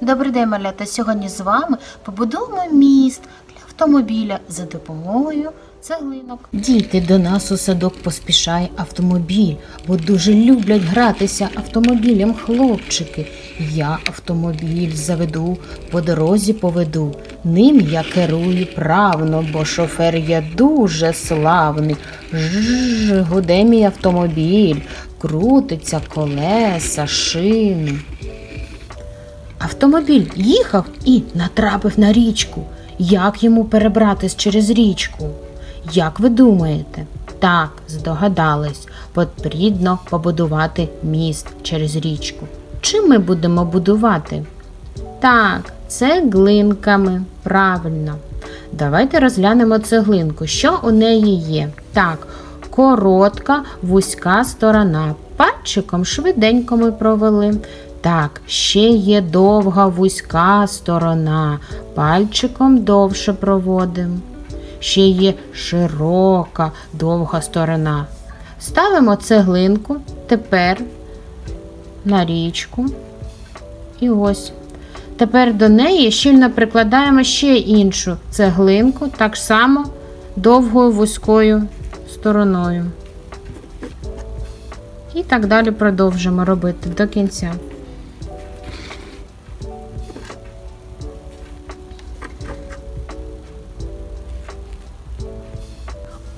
Добрий день, малята. Сьогодні з вами побудуємо міст для автомобіля за допомогою цеглинок. Діти до нас у садок поспішає автомобіль, бо дуже люблять гратися автомобілем хлопчики. Я автомобіль заведу, по дорозі поведу. Ним я керую правно, бо шофер я дуже славний. Жж, гуде мій автомобіль, крутиться колеса, шини. Автомобіль їхав і натрапив на річку. Як йому перебратись через річку? Як ви думаєте? Так, здогадались, потрібно побудувати міст через річку. Чим ми будемо будувати? Так, цеглинками. Правильно. Давайте розглянемо цеглинку. Що у неї є? Так, коротка, вузька сторона. Пальчиком швиденько ми провели. Так, ще є довга вузька сторона. Пальчиком довше проводимо. Ще є широка, довга сторона. Ставимо цеглинку тепер на річку. І ось. Тепер до неї щільно прикладаємо ще іншу цеглинку, так само довгою вузькою стороною. І так далі продовжимо робити до кінця.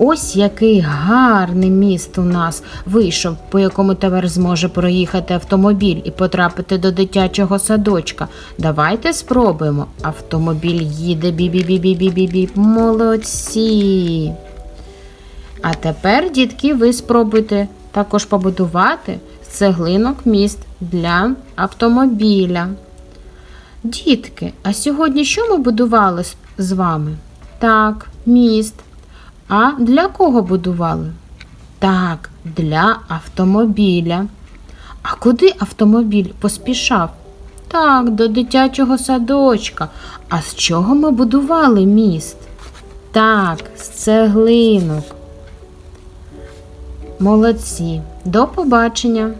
Ось який гарний міст у нас вийшов, по якому тепер зможе проїхати автомобіль і потрапити до дитячого садочка. Давайте спробуємо. Автомобіль їде бі бі бі бі бі бі бі Молодці. А тепер, дітки, ви спробуйте також побудувати з цеглинок міст для автомобіля. Дітки, а сьогодні що ми будували з- вами? Так, міст. А для кого будували? Так, для автомобіля. А куди автомобіль поспішав? Так, до дитячого садочка. А з чого ми будували міст? Так, з цеглинок. Молодці. До побачення!